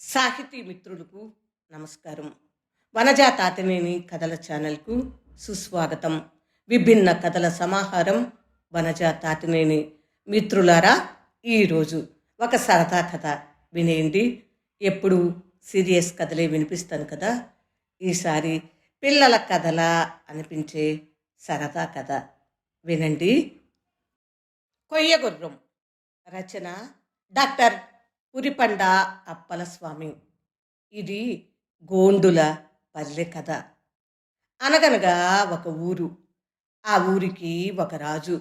సాహితీ మిత్రులకు నమస్కారం. వనజాతాతనేని కథల ఛానల్కు సుస్వాగతం. విభిన్న కథల సమాహారం వనజా తాతినేని మిత్రులారా ఈరోజు ఒక సరదా కథ వినేయండి. ఎప్పుడు సీరియస్ కథలే వినిపిస్తాను కదా. ఈసారి పిల్లల కథలా అనిపించే సరదా కథ వినండి. కొయ్యగుర్రం రచన డాక్టర్ పురిపండ అప్పలస్వామి. ఇది గోండుల పల్లె కథ. అనగనగా ఒక ఊరు. ఆ ఊరికి ఒక రాజు.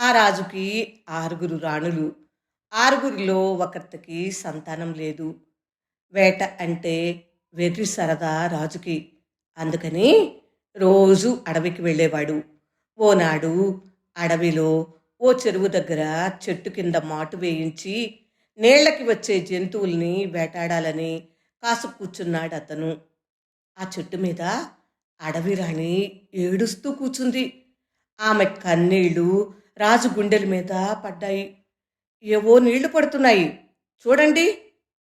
ఆ రాజుకి ఆరుగురు రాణులు. ఆరుగురిలో ఒకరికి సంతానం లేదు. వేట అంటే వెర్రి సరదా రాజుకి. అందుకని రోజు అడవికి వెళ్ళేవాడు. ఓనాడు అడవిలో ఓ చెరువు దగ్గర చెట్టు కింద మాటు వేయించి నీళ్ళకి వచ్చే జంతువుల్ని వేటాడాలని కాసు కూర్చున్నాడు అతను. ఆ చెట్టు మీద అడవి రాణి ఏడుస్తూ కూర్చుంది ఆమె కన్నీళ్ళు రాజు గుండెల మీద పడ్డాయి. ఏవో నీళ్ళు పడుతున్నాయి. చూడండి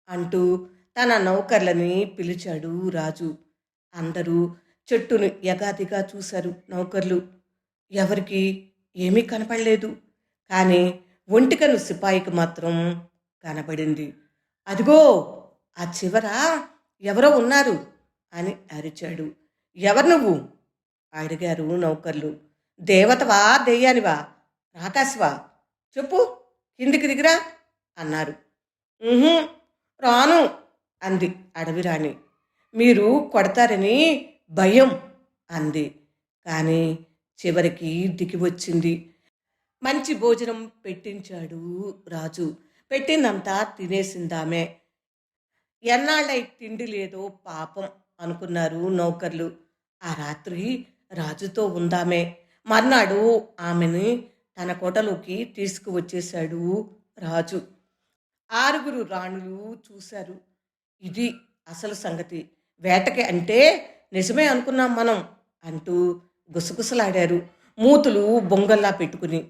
అంటూ తన నౌకర్లని పిలిచాడు రాజు. అందరూ చెట్టును యగాదిగా చూశారు నౌకర్లు. ఎవరికి ఏమీ కనపడలేదు. కానీ ఒంటికను సిపాయికి మాత్రం కనబడింది. అదిగో ఆ చివర ఎవరో ఉన్నారు అని అరిచాడు. ఎవరు నువ్వు? అడిగారు నౌకర్లు. దేవతవా దెయ్యానివా? రాకాశివా? చెప్పు కిందికి దిగిరా అన్నారు. రాను అంది అడవిరాణి. మీరు కొడతారని భయం అంది. కానీ చివరికి దిగి వచ్చింది. మంచి భోజనం పెట్టించాడు రాజు. పెట్టిందంతా తినేసిందామే ఎన్నాళ్ళై తిండి లేదో పాపం అనుకున్నారు నౌకర్లు. ఆ రాత్రి రాజుతో ఉందామే. మర్నాడు ఆమెని తన కోటలోకి తీసుకువచ్చేశాడు రాజు. ఆరుగురు రాణులు చూశారు. ఇది అసలు సంగతి. వేటకి అంటే నిజమే అనుకున్నాం మనం అంటూ గుసగుసలాడారు. మూతులు బొంగల్లా పెట్టుకుని.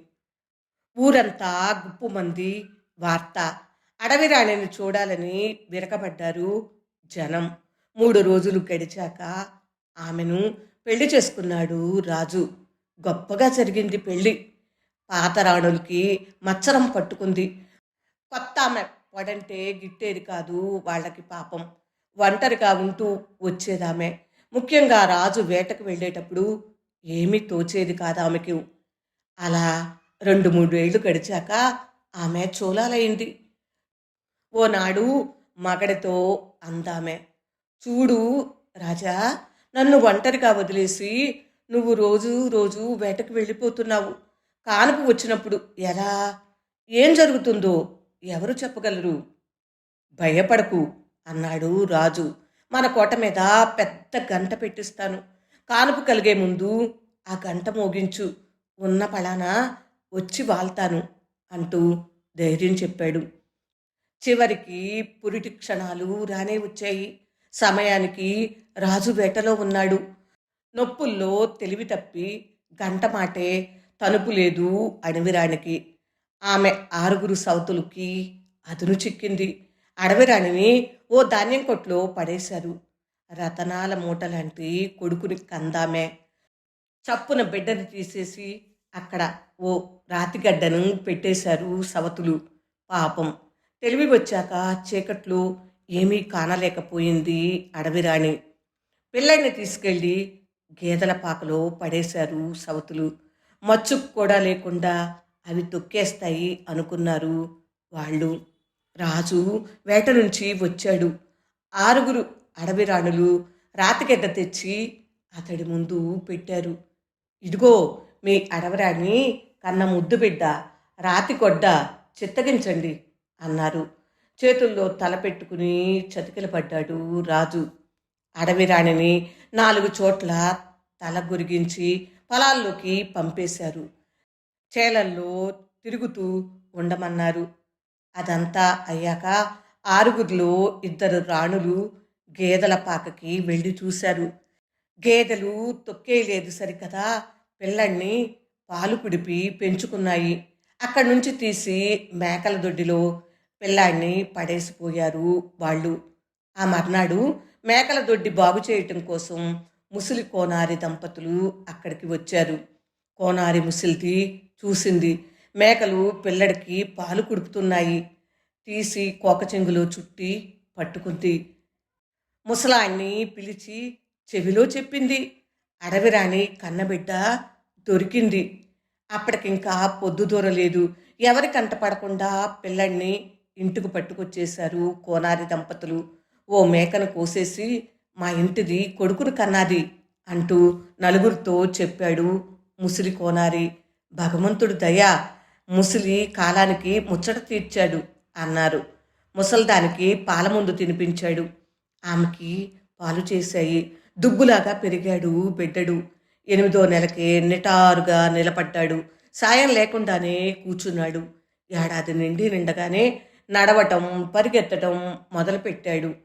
ఊరంతా గుప్పుమంది వార్త. అడవి రాణిని చూడాలని విరకబడ్డారు జనం. మూడు రోజులు గడిచాక ఆమెను పెళ్ళి చేసుకున్నాడు రాజు. గొప్పగా జరిగింది పెళ్ళి పాత రాణులకి మచ్చరం పట్టుకుంది. కొత్త ఆమె పడంటే గిట్టేది కాదు వాళ్ళకి పాపం. ఒంటరిగా ఉంటూ వచ్చేదామె. ముఖ్యంగా రాజు వేటకు వెళ్ళేటప్పుడు ఏమీ తోచేది కాదు ఆమెకి అలా రెండు మూడు ఏళ్ళు గడిచాక ఆమె చూలాలయ్యింది ఓనాడు మగడితో అందామె. చూడు రాజా నన్ను ఒంటరిగా వదిలేసి నువ్వు రోజు రోజు వేటకు వెళ్ళిపోతున్నావు. కానుపు వచ్చినప్పుడు ఎలా? ఏం జరుగుతుందో ఎవరు చెప్పగలరు? భయపడకు అన్నాడు రాజు. మన కోట మీద పెద్ద గంట పెట్టిస్తాను. కానుపు కలిగే ముందు ఆ గంట మోగించు. ఉన్న పళాన వచ్చి వాళ్తాను. అంటూ ధైర్యం చెప్పాడు. చివరికి పురిటి క్షణాలు రానే వచ్చాయి. సమయానికి రాజు వేటలో ఉన్నాడు. నొప్పుల్లో తెలివి తప్పి గంట మాటే తలుపు లేదు అడవిరాణికి. ఆమె ఆరుగురు సౌతులకి అదును చిక్కింది. అడవిరాణిని ఓ ధాన్యం కొట్లో పడేశారు. రతనాల మూట లాంటి కొడుకుని కందామే. చప్పున బిడ్డని తీసేసి అక్కడ ఓ రాతిగడ్డను పెట్టేశారు సవతులు. పాపం. తెలివి వచ్చాక చీకట్లో ఏమీ కానలేకపోయింది అడవిరాణి పిల్లల్ని తీసుకెళ్ళి గేదెల పాకలో పడేశారు సవతులు. మచ్చుకు కూడా లేకుండా అవి తొక్కేస్తాయి అనుకున్నారు వాళ్ళు. రాజు వేట నుంచి వచ్చాడు. ఆరుగురు అడవి రాణులు రాతిగడ్డ తెచ్చి అతడి ముందు పెట్టారు. ఇదిగో మీ అడవరాని కన్న ముద్దు బిడ్డ రాతి కొడ్డ చిత్తగించండి అన్నారు. చేతుల్లో తల పెట్టుకుని చతికిల పడ్డాడు రాజు. అడవి రాణిని నాలుగు చోట్ల తల గురిగించి పొలాల్లోకి పంపేశారు. చేలల్లో తిరుగుతూ ఉండమన్నారు. అదంతా అయ్యాక ఆరుగురిలో ఇద్దరు రాణులు గేదెల పాకకి వెళ్ళి చూశారు. గేదెలు తొక్కేయలేదు సరికదా పిల్లల్ని పాలు కుడిపి పెంచుకున్నాయి. అక్కడి నుంచి తీసి మేకల దొడ్డిలో పిల్లాడిని పడేసిపోయారు వాళ్ళు. ఆ మర్నాడు మేకల దొడ్డి బాగు చేయటం కోసం ముసలి కోనారి దంపతులు అక్కడికి వచ్చారు. కోనారి ముసలిది చూసింది. మేకలు పిల్లడికి పాలు కుడుపుతున్నాయి. తీసి కోకచెంగులో చుట్టి పట్టుకుంది. ముసలాన్ని పిలిచి చెవిలో చెప్పింది. అడవిరాణి కన్నబిడ్డ దొరికింది. అప్పటికింకా పొద్దు దూరలేదు. ఎవరి కంట పడకుండా పిల్లడిని ఇంటికి పట్టుకొచ్చేశారు కోనారి దంపతులు. ఓ మేకను కోసేసి మా ఇంటిది కొడుకును కన్నాది అంటూ నలుగురితో చెప్పాడు ముసిలి కోనారి. భగవంతుడు దయ ముసిలి కాలానికి ముచ్చట తీర్చాడు అన్నారు. ముసల్దానికి పాల ముందు తినిపించాడు. ఆమెకి పాలు చేశాయి. దుబ్బులాగా పెరిగాడు బిడ్డడు. ఎనిమిదో నెలకే నిటారుగా నిలబడ్డాడు. సాయం లేకుండానే కూర్చున్నాడు. ఏడాది నిండి నిండగానే నడవటం పరిగెత్తటం మొదలుపెట్టాడు.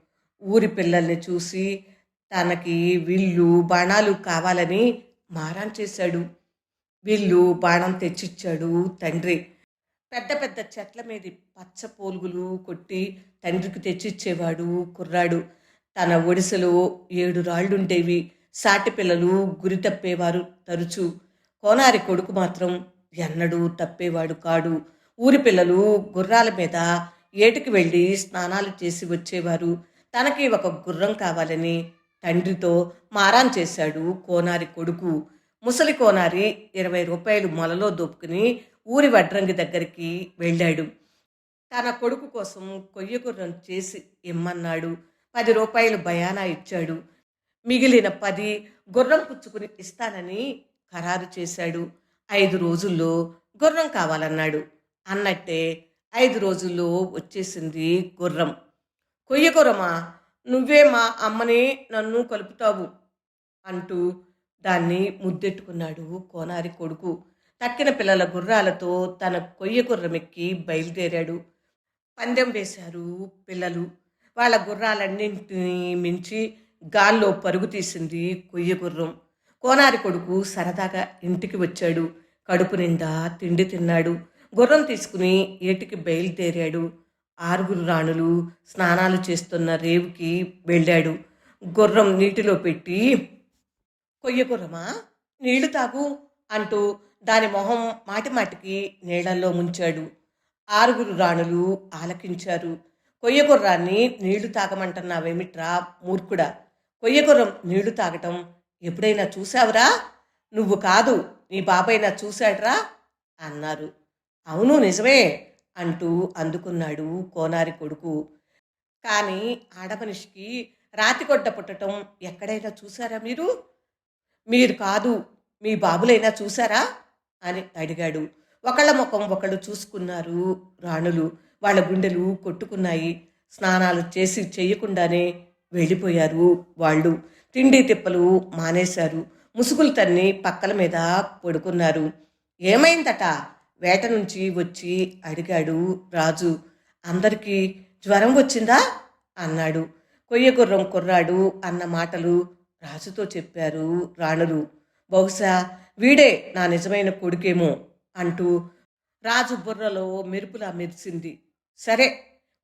ఊరి పిల్లల్ని చూసి తనకి విల్లు బాణాలు కావాలని మారాన్ చేశాడు. విల్లు బాణం తెచ్చిచ్చాడు తండ్రి. పెద్ద పెద్ద చెట్ల మీద పచ్చ పోలుగులు కొట్టి తండ్రికి తెచ్చిచ్చేవాడు కుర్రాడు. తన ఒడిసెలో ఏడు రాళ్ళుండేవి సాటి పిల్లలు గురి తప్పేవారు తరచు. కోనారి కొడుకు మాత్రం ఎన్నడూ తప్పేవాడు కాడు. ఊరి పిల్లలు గుర్రాల మీద ఏటికి వెళ్ళి స్నానాలు చేసి వచ్చేవారు. తనకి ఒక గుర్రం కావాలని తండ్రితో మారాన్ చేశాడు కోనారి కొడుకు. ముసలి కోనారి ఇరవై రూపాయలు మొలలో దోపుకుని ఊరి వడ్రంగి దగ్గరికి వెళ్ళాడు. తన కొడుకు కోసం కొయ్య గుర్రం చేసి ఇమ్మన్నాడు. పది రూపాయలు బయానా ఇచ్చాడు. మిగిలిన పది గుర్రం పుచ్చుకుని ఇస్తానని ఖరారు చేశాడు. ఐదు రోజుల్లో గుర్రం కావాలన్నాడు. అన్నట్టే ఐదు రోజుల్లో వచ్చేసింది గుర్రం. కొయ్య గుర్రమా? నువ్వే మా అమ్మని నన్ను కలుపుతావు అంటూ దాన్ని ముద్దెట్టుకున్నాడు కోనారి కొడుకు. తక్కిన పిల్లల గుర్రాలతో తన కొయ్య గుర్రమెక్కి బయలుదేరాడు. పందెం వేశారు పిల్లలు. వాళ్ళ గుర్రాలన్నింటినీ మించి గాల్లో పరుగు తీసింది కొయ్య గుర్రం. కోనారి కొడుకు సరదాగా ఇంటికి వచ్చాడు. కడుపు నిండా తిండి తిన్నాడు. గుర్రం తీసుకుని ఏటికి బయలుదేరాడు. ఆరుగురు రాణులు స్నానాలు చేస్తున్న రేవుకి వెళ్ళాడు. గుర్రం నీటిలో పెట్టి కొయ్య గుర్రమా? నీళ్ళు తాగు అంటూ దాని మొహం మాటిమాటికి నీళ్ళల్లో ముంచాడు. ఆరుగురు రాణులు ఆలకించారు. కొయ్య గుర్రాన్ని నీళ్ళు తాగమంటున్నావేమిట్రా మూర్ఖుడా? కొయ్య గుర్రం నీళ్ళు తాగటం ఎప్పుడైనా చూశావురా? నువ్వు కాదు నీ బాబైనా చూశాడ్రా? అన్నారు. అవును నిజమే అంటూ అందుకున్నాడు కోనారి కొడుకు. కానీ ఆడమనిషికి రాతిగొడ్డ పుట్టటం ఎక్కడైనా చూసారా మీరు? మీరు కాదు మీ బాబులైనా చూసారా అని అడిగాడు. ఒకళ్ళ ముఖం ఒకళ్ళు చూసుకున్నారు రాణులు. వాళ్ళ గుండెలు కొట్టుకున్నాయి. స్నానాలు చేసి చేయకుండానే వెళ్ళిపోయారు వాళ్ళు. తిండి తిప్పలు మానేశారు. ముసుగులు తన్ని పక్కల మీద పడుకున్నారు. ఏమైందట? వేట నుంచి వచ్చి అడిగాడు రాజు. అందరికీ జ్వరం వచ్చిందా? అన్నాడు. కొయ్య గుర్రం కుర్రాడు అన్న మాటలు రాజుతో చెప్పారు రాణులు. బహుశా వీడే నా నిజమైన కొడుకేమో అంటూ రాజు బుర్రలో మెరుపులా మెరిసింది. సరే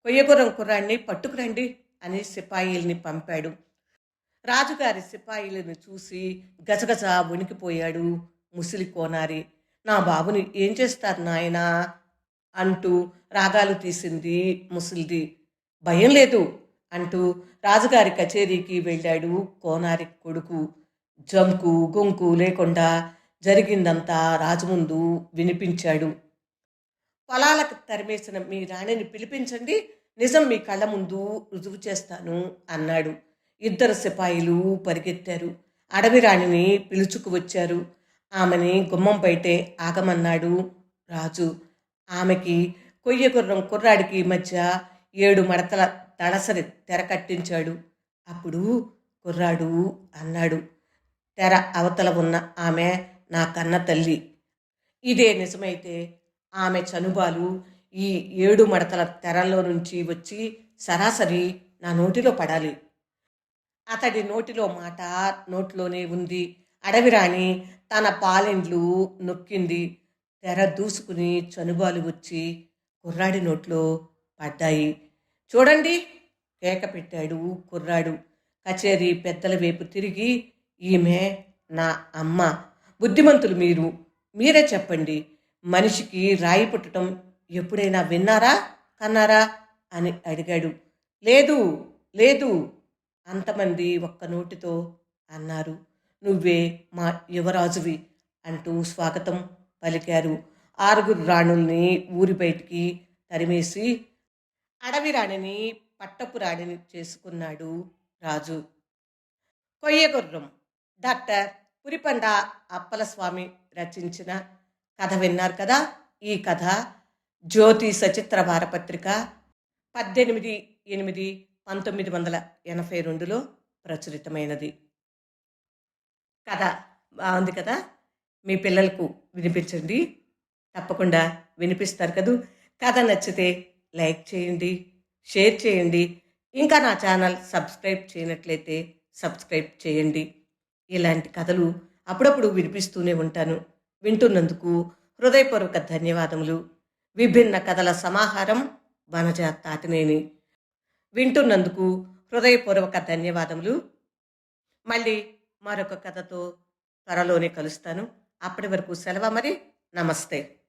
కొయ్యగుర్రం కుర్రాన్ని పట్టుకురండి అని సిపాయిల్ని పంపాడు. రాజుగారి సిపాయిలను చూసి గజగజ వణికిపోయాడు ముసిలి కోనారి. నా బాబుని ఏం చేస్తారు నాయనా? అంటూ రాగాలు తీసింది ముసిలిది. భయం లేదు అంటూ రాజుగారి కచేరీకి వెళ్ళాడు కోనారి కొడుకు. జంకు గొంకు లేకుండా జరిగిందంతా రాజు ముందు వినిపించాడు. పొలాలకు తరిమేసిన మీ రాణిని పిలిపించండి. నిజం మీ కళ్ళ ముందు రుజువు చేస్తాను అన్నాడు. ఇద్దరు సిపాయిలు పరిగెత్తారు. అడవి రాణిని పిలుచుకు వచ్చారు. ఆమెని గుమ్మం బయటే ఆగమన్నాడు రాజు. ఆమెకి కొయ్య గుర్రం కుర్రాడికి మధ్య ఏడు మడతల తడసరి తెర కట్టించాడు. అప్పుడు కుర్రాడు అన్నాడు తెర అవతల ఉన్న ఆమె నా కన్న తల్లి. ఇదే నిజమైతే ఆమె చనుబాలు ఈ ఏడు మడతల తెరల్లో నుంచి వచ్చి సరాసరి నా నోటిలో పడాలి. అతడి నోటిలో మాట నోట్లోనే ఉంది. అడవిరాణి తన పాలెండ్లు నొక్కింది. తెర దూసుకుని చనుబాలు వచ్చి కుర్రాడి నోట్లో పడ్డాయి. చూడండి కేక పెట్టాడు కుర్రాడు. కచేరీ పెద్దల వైపు తిరిగి ఈమె నా అమ్మ. బుద్ధిమంతులు మీరు. మీరే చెప్పండి. మనిషికి రాయి పుట్టడం ఎప్పుడైనా విన్నారా కన్నారా అని అడిగాడు. లేదు లేదు అంతమంది ఒక్క నోటితో అన్నారు. నువ్వే మా యువరాజువి అంటూ స్వాగతం పలికారు. ఆరుగురు రాణుల్ని ఊరి బయటికి తరిమేసి అడవి రాణిని పట్టపు రాణిని చేసుకున్నాడు రాజు. కొయ్యగుర్రం డాక్టర్ పురిపండ అప్పలస్వామి రచించిన కథ విన్నారు కదా? ఈ కథ జ్యోతి సచిత్ర వారపత్రిక పద్దెనిమిది ఎనిమిది పంతొమ్మిది వందల ఎనభై రెండులో ప్రచురితమైనది. కథ బాగుంది కదా? మీ పిల్లలకు వినిపించండి. తప్పకుండా వినిపిస్తారు కదూ? కథ నచ్చితే లైక్ చేయండి షేర్ చేయండి. ఇంకా నా ఛానల్ సబ్స్క్రైబ్ చేయనట్లయితే సబ్స్క్రైబ్ చేయండి. ఇలాంటి కథలు అప్పుడప్పుడు వినిపిస్తూనే ఉంటాను. వింటున్నందుకు హృదయపూర్వక ధన్యవాదములు. విభిన్న కథల సమాహారం వనజ తాతినేని వింటున్నందుకు హృదయపూర్వక ధన్యవాదములు. మళ్ళీ మరొక కథతో త్వరలోనే కలుస్తాను. అప్పటి వరకు సెలవు మరి నమస్తే.